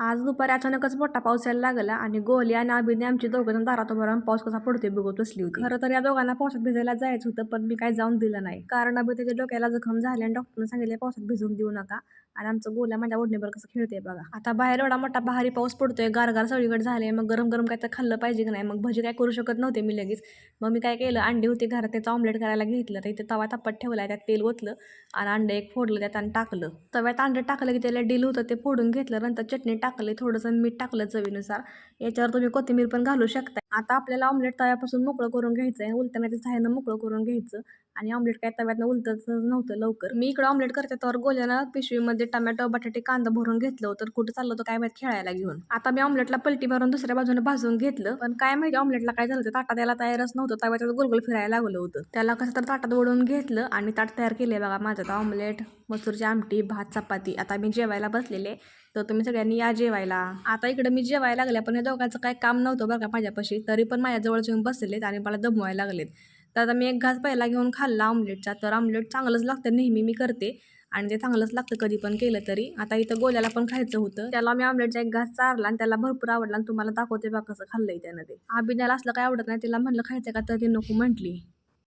आज दुपारी अचानकच मोठा पाऊस यायला लागला आणि गोली आणि अभिने आमची दोघं दारात उभं राहून पाऊस कसा पडतोय बघत बसली होती. खरं तर या दोघांना पावसात भिजायला जायचं होतं पण मी काय जाऊन दिलं नाही. कारण अभि त्याच्या डोक्याला जखम झाली आणि डॉक्टरने सांगितले पावसात भिजून देऊ नका आणि आमचं गोल्या माझ्या ओढणीवर कसं खेळते बघा. आता बाहेर एवढा मोठा भारी पाऊस पडतोय गारगार सगळीकडे झाले मग गरम गरम काय तर खाल्लं पाहिजे की नाही? मग भजी काय करू शकत नव्हते मी लगेच. मग मी काय केलं अंडी होती घरात त्याचं ऑमलेट करायला घेतलं. तर इथे तवा तापत ठेवला त्यात तेल ओतलं आणि अंडे एक फोडलं त्यात आणि टाकलं. तव्यात अंडे टाकलं की त्याला डील होतं ते फोडून घेतलं नंतर चटणी टाकले थोडंसं मीठ टाकलं चवीनुसार. याच्यावर तुम्ही कोथिंबीर पण घालू शकता आता आपल्याला ऑमलेट तव्यापासून मोकळं करून घ्यायचं आहे उलटण्याच्या सहाय्यानं मोकळं करून घ्यायचं. आणि ऑमलेट काय तव्यातनं उलटच नव्हतं लवकर. मी इकडं ऑमलेट करते तर गोल्यानं पिशवीमध्ये टमॅटो बटाटे कांदा भरून घेतलं होतं. कुठं चाललं होतं काय माहीत खेळायला घेऊन. आता मी ऑमलेटला पलटी मारून दुसऱ्या बाजूने भाजून घेतलं. पण काय माहिती ऑमलेटला काय झालं ताटा त्याला तयारच नव्हतं. तव्यात गोलगोल फिरायला लागलं होतं. त्याला कसं तर ताटात ओढून घेतलं आणि ताट तयार केले बघा माझं तर ऑमलेट मसूरची आमटी भात चपाती. आता मी जेवायला बसलेले तर तुम्ही सगळ्यांनी या जेवायला. आता इकडे मी जेवायला लागल्या पण या दोघांचं काय काम नव्हतं बरं का माझ्यापाशी. तरी पण माझ्याजवळ येऊन बसलेत आणि मला दमवायला लागलेत. तर आता मी एक घास पहिला घेऊन खाल्ला ऑमलेटचा तर ऑमलेट चांगलंच लागतं नेहमी मी करते. आणि ते चांगलंच लागतं कधी पण केलं तरी. आता इथं गोल्याला पण खायचं होतं. त्याला मी ऑमलेटचा एक घास चारला आणि त्याला भरपूर आवडला आणि तुम्हाला दाखवते बा कसं खाल्लंय त्यानं ते. अभिनयाला असलं काय आवडत नाही तिला म्हणलं खायचं का? तर ती नको म्हटली.